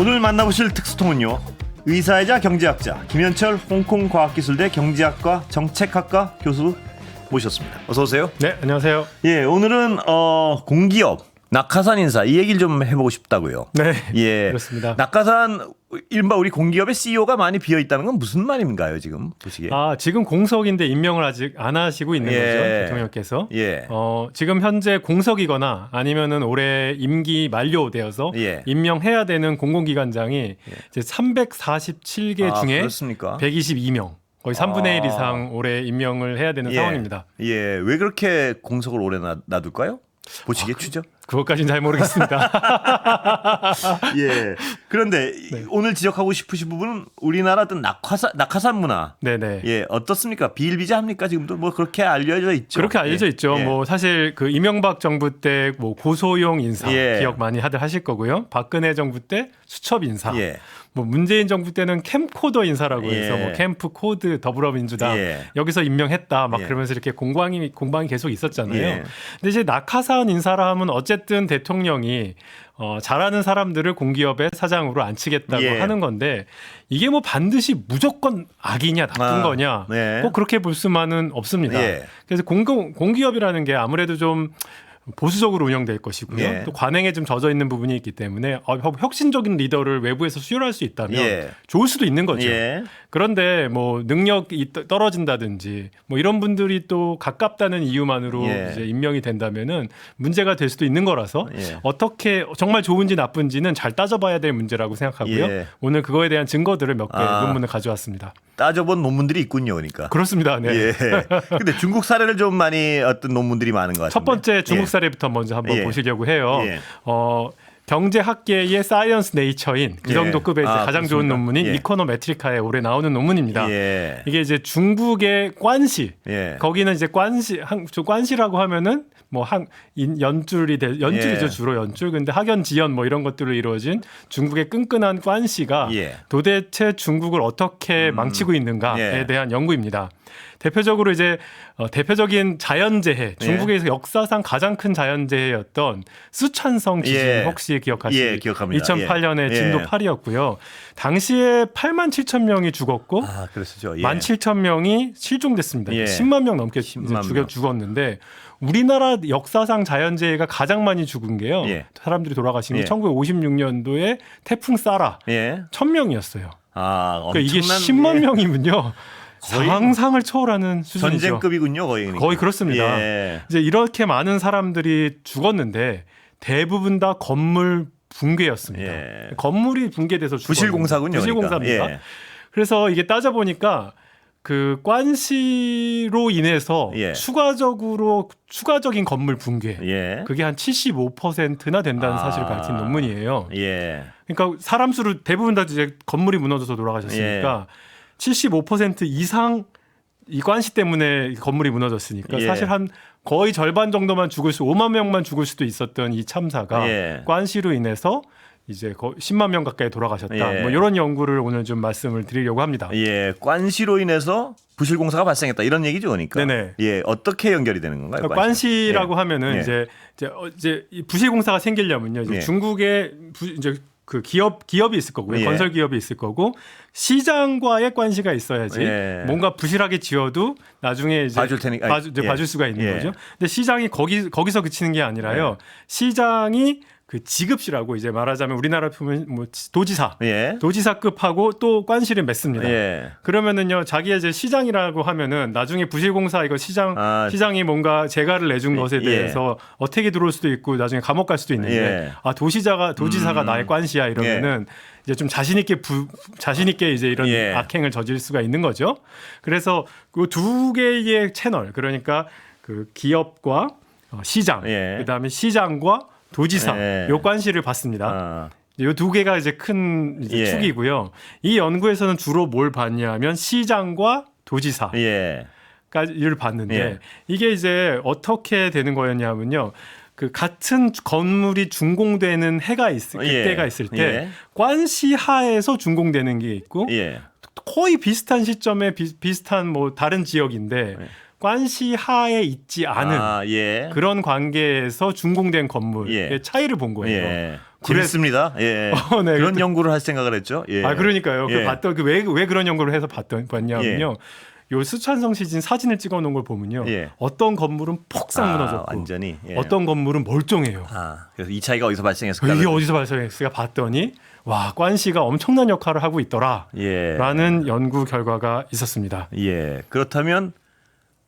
오늘 만나보실 특수통은요. 의사이자 경제학자 김현철 홍콩 과학기술대 경제학과 정책학과 교수 모셨습니다. 어서 오세요. 네, 안녕하세요. 예, 오늘은 어, 공기업 낙하산 인사 이 얘기를 좀 해보고 싶다고요. 네, 예, 그렇습니다. 낙하산 이른바 우리 공기업의 CEO가 많이 비어 있다는 건 무슨 말인가요 지금 보시기에? 아, 지금 공석인데 임명을 아직 안 하시고 있는 예. 거죠, 대통령께서. 예. 어, 지금 현재 공석이거나 아니면은 올해 임기 만료되어서 예. 임명해야 되는 공공기관장이 이제 347개 아, 중에 그렇습니까? 122명. 거의 3분의 1 아. 이상 올해 임명을 해야 되는 예. 상황입니다. 예, 왜 그렇게 공석을 오래 놔, 놔둘까요? 보시기에 추죠. 그것까지는 잘 모르겠습니다. 예. 그런데 네. 오늘 지적하고 싶으신 부분은 우리나라 어떤 낙하산 낙하산 문화. 네네. 예, 어떻습니까? 비일비재합니까? 지금도 뭐 그렇게 알려져 있죠. 그렇게 알려져 예. 있죠. 예. 뭐 사실 그 이명박 정부 때 뭐 고소용 인사 예. 기억 많이 하들 하실 거고요. 박근혜 정부 때 수첩 인사. 예. 뭐 문재인 정부 때는 캠코더 인사라고 해서 예. 뭐 캠프 코드 더불어민주당 예. 여기서 임명했다 막 예. 그러면서 이렇게 공방이 공방이 계속 있었잖아요. 예. 근데 이제 낙하산 인사라 하면 어쨌든 대통령이 어, 잘하는 사람들을 공기업의 사장으로 앉히겠다고 예. 하는 건데 이게 뭐 반드시 무조건 악이냐 나쁜 아, 거냐 네. 꼭 그렇게 볼 수만은 없습니다. 예. 그래서 공공 공기업이라는 게 아무래도 좀 보수적으로 운영될 것이고요. 예. 또 관행에 좀 젖어 있는 부분이 있기 때문에 어, 혁- 혁신적인 리더를 외부에서 수혈할 수 있다면 예. 좋을 수도 있는 거죠. 예. 그런데 뭐 능력이 떠- 떨어진다든지 뭐 이런 분들이 또 가깝다는 이유만으로 예. 이제 임명이 된다면은 문제가 될 수도 있는 거라서 예. 어떻게 정말 좋은지 나쁜지는 잘 따져봐야 될 문제라고 생각하고요. 예. 오늘 그거에 대한 증거들을 몇개 아. 논문을 가져왔습니다. 따져본 논문들이 있군요, 그러니까. 그렇습니다. 네. 예. 근데 중국 사례를 좀 많이 어떤 논문들이 많은 것 같은데. 첫 번째 중국 예. 사례부터 먼저 한번 예. 보시려고 해요. 예. 어, 경제학계의 사이언스 네이처인 그 예. 정도 급의 이제 아, 가장 좋은 그렇습니까? 논문인 예. 이코노메트리카에 올해 나오는 논문입니다. 예. 이게 이제 중국의 관시 예. 거기는 이제 관시 한, 저 관시라고 하면은 뭐한 연줄이 돼 연줄이죠 예. 주로 연줄 근데 학연 지연 뭐 이런 것들로 이루어진 중국의 끈끈한 관시가 예. 음. 도대체 중국을 어떻게 망치고 있는가에 예. 대한 연구입니다. 대표적으로 이제 어, 대표적인 자연재해 중국에서 역사상 가장 큰 자연재해였던 쓰촨성 지진 예. 혹시 기억하시나요? 예, 기억합니다. 2008년에 예. 진도 예. 8이었고요. 당시에 8만 7천 명이 죽었고 아, 그랬었죠. 예. 1만 7천 명이 실종됐습니다. 예. 10만 명 넘게 10만 죽여 명. 죽었는데 우리나라 역사상 자연재해가 가장 많이 죽은 게요. 예. 사람들이 돌아가신 게 예. 1956년도에 태풍 사라 예. 1000명이었어요. 아, 그러니까 이게 엄청난 10만 예. 명이면요. 상상을 초월하는 수준이죠. 전쟁급이군요, 거의. 그러니까. 거의 그렇습니다. 예. 이제 이렇게 많은 사람들이 죽었는데 대부분 다 건물 붕괴였습니다. 예. 건물이 붕괴돼서 죽었는데. 부실공사군요. 부실공사입니다. 그러니까. 예. 그래서 이게 따져 보니까 그 관시로 인해서 예. 추가적으로 추가적인 건물 붕괴 예. 그게 한 75%나 된다는 아. 사실을 밝힌 논문이에요. 예. 그러니까 사람 수를 대부분 다 이제 건물이 무너져서 돌아가셨으니까 75% 이상 이 관시 때문에 건물이 무너졌으니까 예. 사실 한 거의 절반 정도만 죽을 수 5만 명만 죽을 수도 있었던 이 참사가 예. 관시로 인해서 이제 거 10만 명 가까이 돌아가셨다. 예. 뭐 이런 연구를 오늘 좀 말씀을 드리려고 합니다. 예, 관시로 인해서 부실 공사가 발생했다 이런 얘기죠, 그러니까. 네네. 예, 어떻게 연결이 되는 건가요? 그러니까 관시 라고 예. 하면은 예. 이제 이제, 어, 이제 이 부실 공사가 생기려면요. 이제 예. 중국의 부, 이제 그 기업 기업이 있을 거고요. 예. 건설 기업이 있을 거고 시장과의 관시가 있어야지. 예. 뭔가 부실하게 지어도 나중에 이제 봐줄 테니까. 이제 예. 봐줄 수가 있는 예. 거죠. 근데 시장이 거기 거기서 그치는 게 아니라요. 시장이 그 지급시라고 이제 말하자면 우리나라 보면 뭐 도지사 예. 도지사급하고 또 관시를 맺습니다. 예. 그러면은요 자기의 이제 시장이라고 하면은 나중에 부실공사 이거 시장 아. 시장이 뭔가 재가를 내준 것에 예. 대해서 어떻게 들어올 수도 있고 나중에 감옥 갈 수도 있는데 예. 아 도시자가 도지사가 음. 나의 관시야 이러면은 이제 좀 자신 있게 부, 자신 있게 이제 이런 예. 악행을 저질 수가 있는 거죠. 그래서 그 두 개의 채널 그러니까 그 기업과 어, 시장 예. 그다음에 시장과 도지사 예. 요 관시를 받습니다. 아. 이두 개가 이제 큰 이제 예. 축이고요. 이 연구에서는 주로 뭘 봤냐면 시장과 도지사 예. 까지를 봤는데 예. 이게 이제 어떻게 되는 거였냐면요. 그 같은 건물이 준공되는 해가 있을 예. 때가 있을 때 예. 관시하에서 준공되는 게 있고 예. 거의 비슷한 시점에 비, 비슷한 뭐 다른 지역인데 예. 관시하에 있지 않은 아, 예. 그런 관계에서 준공된 건물의 예. 차이를 본 거예요. 예. 재밌습니다. 예. 어, 네, 그런 연구를 할 생각을 했죠. 예. 아 그러니까요. 예. 그 봤던 그왜왜 그런 연구를 해서 봤던 봤냐면요. 요 수찬성 시진 사진을 찍어 놓은 걸 보면요. 예. 어떤 건물은 폭삭 아, 무너졌고 완전히. 예. 어떤 건물은 멀쩡해요. 아, 그래서 이 차이가 어디서 발생했을까? 이게 어디서 발생했을까 봤더니 와 관시가 엄청난 역할을 하고 있더라라는 예. 연구 결과가 있었습니다. 예. 그렇다면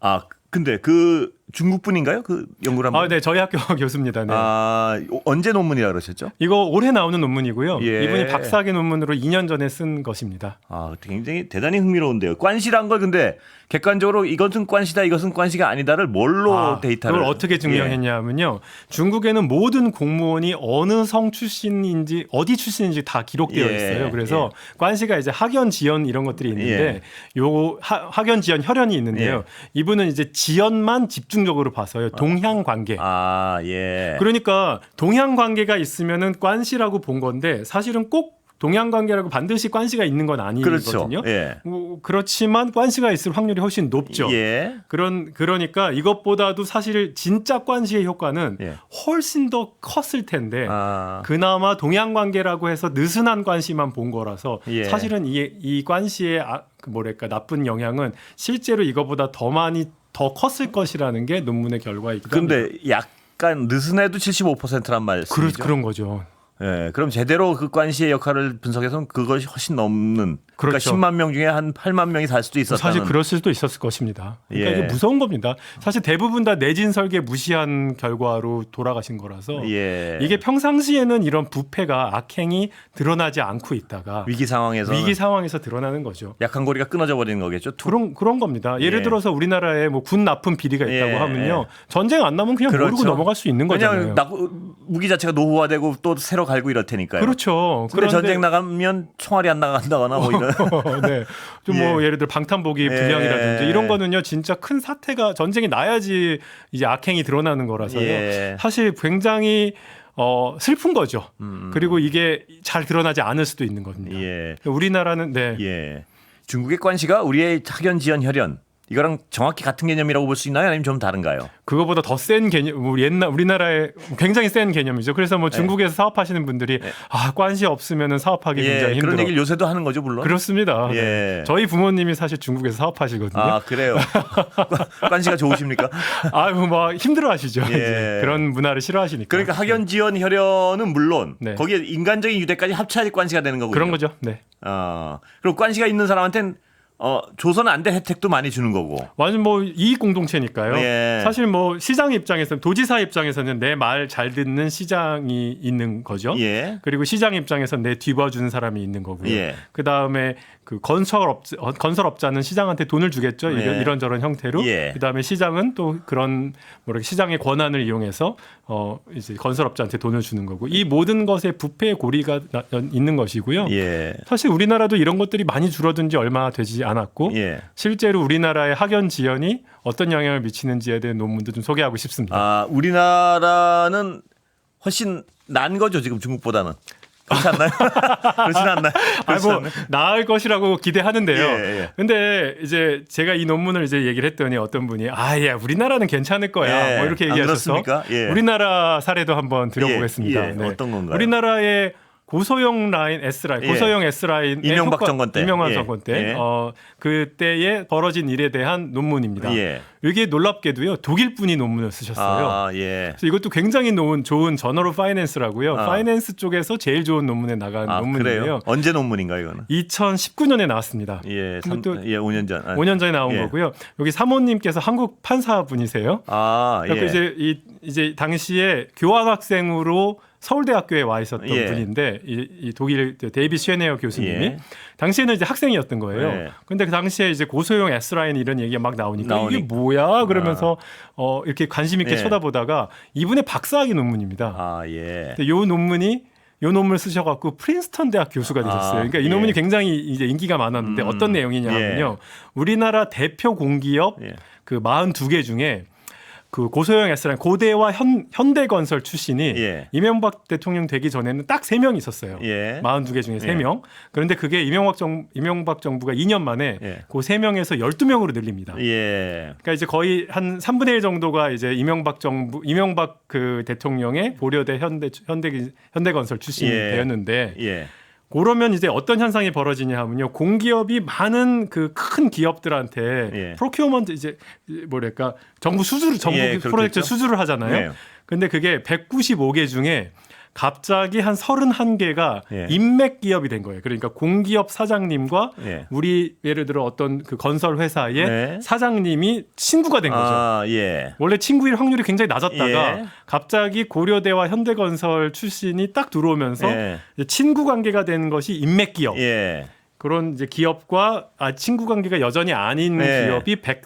아 근데 그 중국 분인가요? 그 연구를 한번. 아, 네, 저희 학교 교수입니다. 네. 아, 언제 논문이라 그러셨죠? 이거 올해 나오는 논문이고요. 예. 이분이 박사학위 논문으로 2년 전에 쓴 것입니다. 아, 굉장히 대단히 흥미로운데요. 관시란 걸 근데 객관적으로 이것은 관시다, 이것은 관시가 아니다를 뭘로 아, 데이터를 그걸 어떻게 증명했냐면요. 중국에는 모든 공무원이 어느 성 출신인지 어디 출신인지 다 기록되어 예, 있어요. 그래서 관시가 이제 학연 지연 이런 것들이 있는데 요 하, 학연 지연 혈연이 있는데요. 이분은 이제 지연만 집중 적으로 봐서요. 동향 관계. 아, 예. 그러니까 동향 관계가 있으면은 관시라고 본 건데 사실은 꼭 동향 관계라고 반드시 관시가 있는 건 그렇죠. 아니거든요. 예. 뭐, 그렇지만 관시가 있을 확률이 훨씬 높죠. 예. 그런 그러니까 이것보다도 사실 진짜 관시의 효과는 예. 훨씬 더 컸을 텐데 아. 그나마 동양 관계라고 해서 느슨한 관시만 본 거라서 예. 사실은 이, 이 관시의 아, 그 뭐랄까 나쁜 영향은 실제로 이거보다 더 많이 더 컸을 것이라는 게 논문의 결과이기도 합니다. 근데 약간 느슨해도 75%란 말씀이죠. 그런 그런 거죠. 예, 그럼 제대로 그 관시의 역할을 분석해서는 그것이 훨씬 넘는 그러니까 그렇죠. 10만 명 중에 한 8만 명이 살 수도 있었다는 사실 그럴 수도 있었을 것입니다. 그러니까 예. 이게 무서운 겁니다. 사실 대부분 다 내진 설계 무시한 결과로 돌아가신 거라서 예. 이게 평상시에는 이런 부패가 악행이 드러나지 않고 있다가 위기 상황에서 위기 상황에서 드러나는 거죠. 약한 고리가 끊어져 버리는 거겠죠. 투- 그런 그런 겁니다. 예를 예. 들어서 우리나라에 뭐 군 납품 비리가 있다고 예, 하면요 전쟁 안 나면 그냥 모르고 그렇죠. 넘어갈 수 있는 거잖아요. 나- 무기 자체가 노후화되고 또 새로 갈고 이럴 테니까요. 그렇죠. 근데 전쟁 나가면 총알이 안 나간다거나 뭐 이런 네. 좀뭐 예. 예를 들어 방탄복이 불량이라든지 예. 이런 거는요 진짜 큰 사태가 전쟁이 나야지 이제 악행이 드러나는 거라서요. 예. 사실 굉장히 어 슬픈 거죠. 음. 그리고 이게 잘 드러나지 않을 수도 있는 겁니다. 예. 우리나라는 네. 예. 중국의 관시가 우리의 학연 지연 혈연 이거랑 정확히 같은 개념이라고 볼 수 있나요? 아니면 좀 다른가요? 그거보다 더 센 개념, 우리 옛날 우리나라의 굉장히 센 개념이죠. 그래서 뭐 중국에서 사업하시는 분들이 아 관시 없으면은 사업하기 굉장히 예. 힘들어. 그런 얘기를 요새도 하는 거죠, 물론. 그렇습니다. 예. 네. 저희 부모님이 사실 중국에서 사업하시거든요. 아 그래요. 관시가 좋으십니까? 아유 뭐 힘들어하시죠. 예. 그런 문화를 싫어하시니까. 그러니까 학연 지연 혈연은 물론 네. 거기에 인간적인 유대까지 합쳐야지 관시가 되는 거군요. 그런 거죠. 네. 어. 그리고 관시가 있는 사람한테는 어, 조선 안될 혜택도 많이 주는 거고. 완전 뭐 이익 공동체니까요. 예. 사실 뭐 시장 입장에서 도지사 입장에서는 내 말 잘 듣는 시장이 있는 거죠. 예. 그리고 시장 입장에서 내 뒤봐주는 사람이 있는 거고요. 예. 그 다음에 그 건설업 어, 건설업자는 시장한테 돈을 주겠죠. 네. 이런 저런 형태로. 예. 그 다음에 시장은 또 그런 뭐랄까 시장의 권한을 이용해서 어 이제 건설업자한테 돈을 주는 거고 이 모든 것에 부패의 고리가 나- 있는 것이고요. 예. 사실 우리나라도 이런 것들이 많이 줄어든 지 얼마 되지 않았고 예. 실제로 우리나라의 학연 지연이 어떤 영향을 미치는지에 대한 논문도 좀 소개하고 싶습니다. 아, 우리나라는 훨씬 난 거죠, 지금 중국보다는. 그렇지 않나요? 그렇진 않나요? 아, 그렇지 뭐? 나을 것이라고 기대하는데요. 예, 예. 근데 이제 제가 이 논문을 이제 얘기를 했더니 어떤 분이 아, 야, 우리나라는 괜찮을 거야. 예. 뭐 이렇게 안 얘기하셔서? 예. 우리나라 사례도 한번 들어보겠습니다. 예, 예. 어떤 건가요? 우리나라의 고소형 라인 S 라인, 예. 고소형 S 라인 이명박 정권 때. 이명박 예. 정권 때 예. 어, 그때에 벌어진 일에 대한 논문입니다. 예. 이게 놀랍게도요 독일 분이 논문을 쓰셨어요. 아, 예. 그래서 이것도 굉장히 좋은, 좋은 저널 오브 파이낸스라고요. 아. 파이낸스 쪽에서 제일 좋은 논문에 나간 아, 논문이에요. 그래요? 언제 논문인가요, 이거는? 2019년에 나왔습니다. 예, 삼, 또 예, 5년 전. 아, 5년 전에 나온 예. 거고요. 여기 사모님께서 한국 판사 분이세요. 아, 그래서 예. 이제 이 이제 당시에 교환 학생으로 서울대학교에 와 있었던 예. 분인데 이, 이 독일 데이비 쉐네어 교수님이 예. 당시에는 이제 학생이었던 거예요. 예. 근데 그 당시에 이제 고소형 S 라인 이런 얘기가 막 나오니까 나오니- 이게 뭐야 그러면서 어 이렇게 관심 있게 예. 쳐다보다가 이분의 박사학위 논문입니다. 아, 예. 근데 요 논문이 요 논문을 쓰셔갖고 프린스턴 대학 교수가 되셨어요. 아, 그러니까 이 예. 논문이 굉장히 이제 인기가 많았는데 음, 어떤 내용이냐면요. 우리나라 대표 공기업 예. 그 42개 중에 그 고소영 S라인 고대와 현 현대건설 출신이 예. 이명박 대통령 되기 전에는 딱 세 명 있었어요. 예. 42개 중에 세 예. 명. 그런데 그게 이명박 정 이명박 정부가 2년 만에 예. 그세 명에서 12명으로 늘립니다. 예. 그러니까 이제 거의 한 3분의 1 정도가 이제 이명박 정부 이명박 그 대통령의 고려대 현대 현대 현대건설 출신이 예. 되었는데 예. 그러면 이제 어떤 현상이 벌어지냐 하면요. 공기업이 많은 그 큰 기업들한테 예. 프로큐어먼트 이제 뭐랄까 정부 수주를 정부 예, 프로젝트 그렇겠죠. 수주를 하잖아요. 네. 근데 그게 195개 중에 갑자기 한 31개가 예. 인맥 기업이 된 거예요. 그러니까 공기업 사장님과 예. 우리 예를 들어 어떤 그 건설 회사의 네. 사장님이 친구가 된 거죠. 아, 예. 원래 친구일 확률이 굉장히 낮았다가 예. 갑자기 고려대와 현대건설 출신이 딱 들어오면서 예. 친구 관계가 된 것이 인맥 기업. 예. 그런 이제 기업과 아, 친구 관계가 여전히 아닌 네. 기업이 100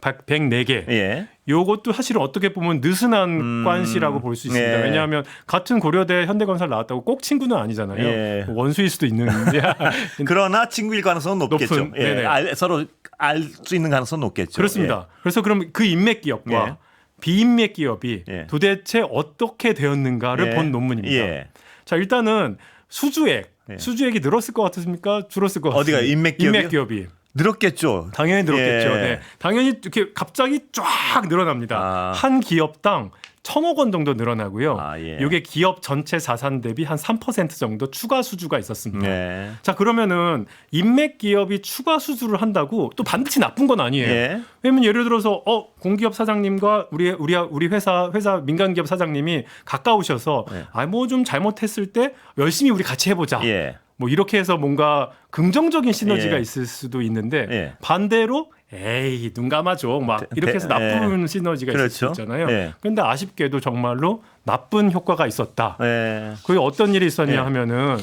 104개. 예. 요것도 사실은 어떻게 보면 느슨한 음, 관시라고 볼 수 있습니다. 네. 왜냐하면 같은 고려대 현대건설 나왔다고 꼭 친구는 아니잖아요. 예. 원수일 수도 있는데. 그러나 친구일 가능성은 높겠죠. 예. 알, 서로 알 수 있는 가능성은 높겠죠. 그렇습니다. 그래서 그럼 그 인맥 기업과 예. 비인맥 기업이 예. 도대체 어떻게 되었는가를 예. 본 논문입니다. 예. 자 일단은 수주액, 예. 수주액이 늘었을 것 같습니까? 줄었을 것 어디가? 같습니까? 인맥 기업이요? 인맥 기업이 늘었겠죠. 당연히 늘었겠죠. 예. 네. 당연히 이렇게 갑자기 쫙 늘어납니다. 아. 한 기업당 천억 원 정도 늘어나고요. 아, 예. 이게 기업 전체 자산 대비 한 3% 정도 추가 수주가 있었습니다. 네. 자 그러면은 인맥 기업이 추가 수주를 한다고 또 반드시 나쁜 건 아니에요. 예. 왜냐면 예를 들어서 어 공기업 사장님과 우리 우리 우리 회사 회사 민간 기업 사장님이 가까우셔서 예. 아뭐 좀 잘못했을 때 열심히 우리 같이 해보자. 예. 뭐 이렇게 해서 뭔가 긍정적인 시너지가 예. 있을 수도 있는데 예. 반대로 에이 눈 감아줘 막 이렇게 해서 대- 나쁜 시너지가 있을 수 그렇죠. 있잖아요. 예. 그런데 아쉽게도 정말로 나쁜 효과가 있었다. 예. 그게 어떤 일이 있었냐 예. 하면은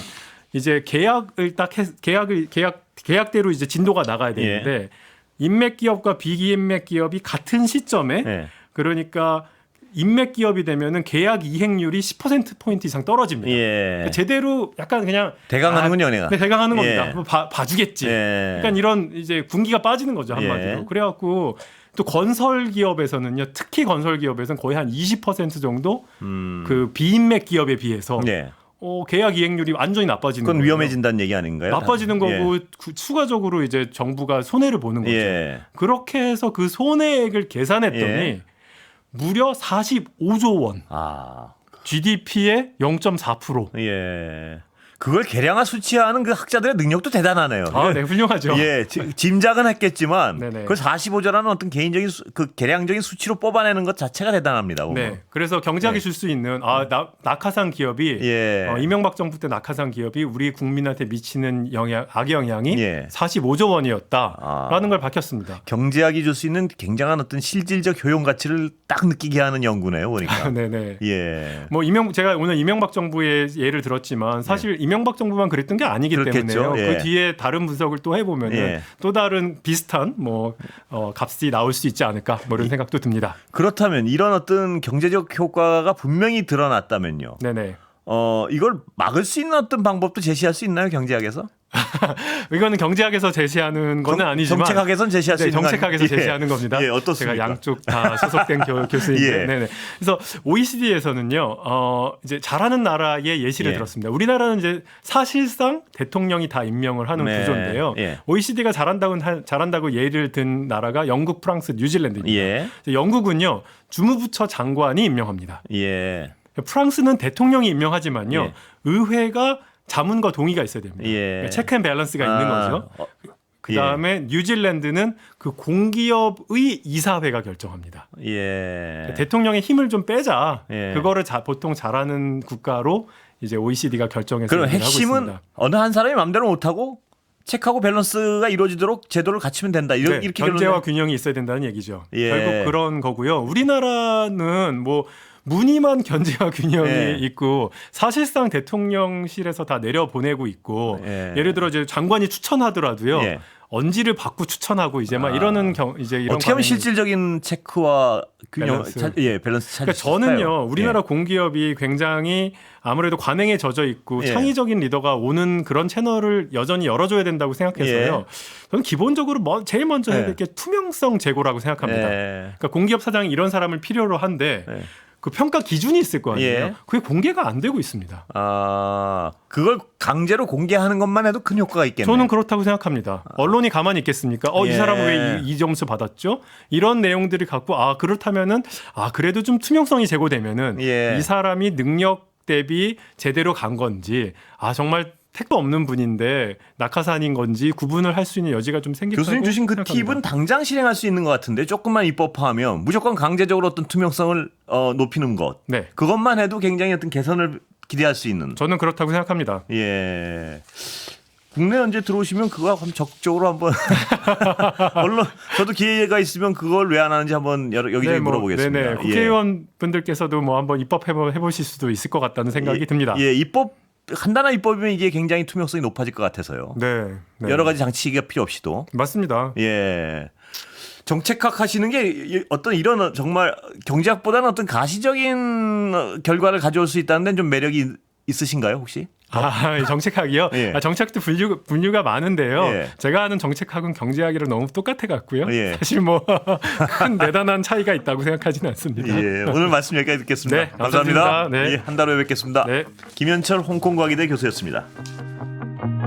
이제 계약을 딱 해, 계약을 계약 계약대로 이제 진도가 나가야 되는데 예. 인맥 기업과 비인맥 기업이 같은 시점에 예. 그러니까 인맥 기업이 되면은 계약 이행률이 10% 포인트 이상 떨어집니다. 예. 그러니까 제대로 약간 그냥 대강하는군요, 내가. 네, 대강하는 예. 겁니다. 뭐 봐, 봐주겠지. 예. 그러니까 이런 이제 군기가 빠지는 거죠 한마디로. 예. 그래갖고 또 건설 기업에서는요, 특히 건설 기업에서는 거의 한 20% 정도 음. 그 비인맥 기업에 비해서 예. 어, 계약 이행률이 완전히 나빠지는 그건 거예요. 위험해진다는 얘기 아닌가요? 나빠지는 예. 거고 그 추가적으로 이제 정부가 손해를 보는 거죠. 예. 그렇게 해서 그 손해액을 계산했더니 예. 무려 45조 원, 아. GDP의 0.4%. 예. 그걸 계량화 수치하는 그 학자들의 능력도 대단하네요. 아, 네, 훌륭하죠. 예, 지- 짐작은 했겠지만 네네. 그걸 45조라는 어떤 개인적인 수, 그 계량적인 수치로 뽑아내는 것 자체가 대단합니다. 보면. 네. 그래서 경제학이 예. 줄수 있는 아 나, 낙하산 기업이 예. 어, 이명박 정부 때 낙하산 기업이 우리 국민한테 미치는 영향 악영향이 예. 45조 원이었다라는 아. 걸 밝혔습니다. 경제학이 줄 수 있는 굉장한 어떤 실질적 효용 가치를 딱 느끼게 하는 연구네요, 보니까. 네네. 예. 뭐 이명 제가 오늘 이명박 정부의 예를 들었지만 사실 이명박 정부만 그랬던 게 아니기 네. 그렇겠죠. 때문에요. 예. 그 뒤에 다른 분석을 또 해보면은 예. 또 다른 비슷한 뭐 어, 값이 나올 수 있지 않을까 뭐 이런 생각도 듭니다. 그렇다면 이런 어떤 경제적 효과가 분명히 드러났다면요. 네네. 어, 이걸 막을 수 있는 어떤 방법도 제시할 수 있나요, 경제학에서? 이거는 경제학에서 제시하는 거는 정- 아니지만 정책학에선 제시할 수 네, 정책학에서 예. 제시하는 겁니다. 예, 어떻습니까? 제가 양쪽 다 소속된 교, 교수인데, 예. 네네. 그래서 OECD에서는요, 어, 이제 잘하는 나라의 예시를 예. 들었습니다. 우리나라는 이제 사실상 대통령이 다 임명을 하는 네. 구조인데요. 예. OECD가 잘한다고 하- 잘한다고 예를 든 나라가 영국, 프랑스, 뉴질랜드입니다. 예. 영국은요, 주무부처 장관이 임명합니다. 예. 프랑스는 대통령이 임명하지만요, 예. 의회가 자문과 동의가 있어야 됩니다. 예. 그러니까 체크 앤 밸런스가 있는 아, 거죠. 어, 그 다음에 뉴질랜드는 그 공기업의 이사회가 결정합니다. 예. 대통령의 힘을 좀 빼자. 예. 그거를 자, 보통 잘하는 국가로 이제 OECD가 결정해서 그럼 얘기를 하고 핵심은 있습니다. 어느 한 사람이 마음대로 못하고 체크하고 밸런스가 이루어지도록 제도를 갖추면 된다. 이렇게, 네, 이렇게 견제와 결론내- 균형이 있어야 된다는 얘기죠. 예. 결국 그런 거고요. 우리나라는 뭐 무늬만 견제와 균형이 예. 있고 사실상 대통령실에서 다 내려 보내고 있고 예. 예. 를 들어 이제 장관이 추천하더라도요. 예. 언지를 받고 추천하고 이제 막 아. 이러는 경 이제 이런 어떻게 하면 실질적인 체크와 균형, 밸런스. 차, 예, 밸런스 찾을 그러니까 수? 저는요 우리나라 공기업이 굉장히 아무래도 관행에 젖어 있고 예. 창의적인 리더가 오는 그런 채널을 여전히 열어줘야 된다고 생각해서요. 저는 기본적으로 뭐 제일 먼저 해야 예. 될게 투명성 제고라고 생각합니다. 예. 그러니까 공기업 사장이 이런 사람을 필요로 한데 예. 그 평가 기준이 있을 거 아니에요. 예. 그게 공개가 안 되고 있습니다. 아, 그걸 강제로 공개하는 것만 해도 큰 효과가 있겠네요. 저는 그렇다고 생각합니다. 언론이 가만히 있겠습니까? 어, 예. 이 사람은 왜 이 점수 받았죠? 이런 내용들을 갖고 아 그렇다면은 아 그래도 좀 투명성이 제고되면은 예. 이 사람이 능력 대비 제대로 간 건지 아 정말 택도 없는 분인데 낙하산인 건지 구분을 할 수 있는 여지가 좀 생겼다고 교수님 주신 그 생각합니다. 팁은 당장 실행할 수 있는 것 같은데 조금만 입법화하면 무조건 강제적으로 어떤 투명성을 어, 높이는 것 네, 그것만 해도 굉장히 어떤 개선을 기대할 수 있는 저는 그렇다고 생각합니다. 예. 국내 언제 들어오시면 그거 한번 적극적으로 한번 언론 저도 기회가 있으면 그걸 왜 안 하는지 한번 여러, 여기저기 뭐, 물어보겠습니다. 네네. 예. 국회의원 분들께서도 뭐 한번 입법 해보, 해보실 수도 있을 것 같다는 생각이 예, 듭니다. 예, 입법 간단한 입법이면 이게 굉장히 투명성이 높아질 것 같아서요. 네, 네. 여러 가지 장치가 필요 없이도 맞습니다. 예. 정책학 하시는 게 이- 어떤 이런 정말 경제학보다는 어떤 가시적인 결과를 가져올 수 있다는 데는 좀 매력이 있으신가요, 혹시? 아, 이 정책학이요? 예. 아, 정책도 분류, 분류가 많은데요. 예. 제가 아는 정책학은 경제학이랑 너무 똑같아 갖고요. 예. 사실 뭐 큰 대단한 차이가 있다고 생각하지는 않습니다. 예. 오늘 말씀 여기까지 듣겠습니다. 네, 감사합니다. 감사합니다. 네. 예, 한달 후에 뵙겠습니다. 네. 김현철 홍콩과기대 교수였습니다.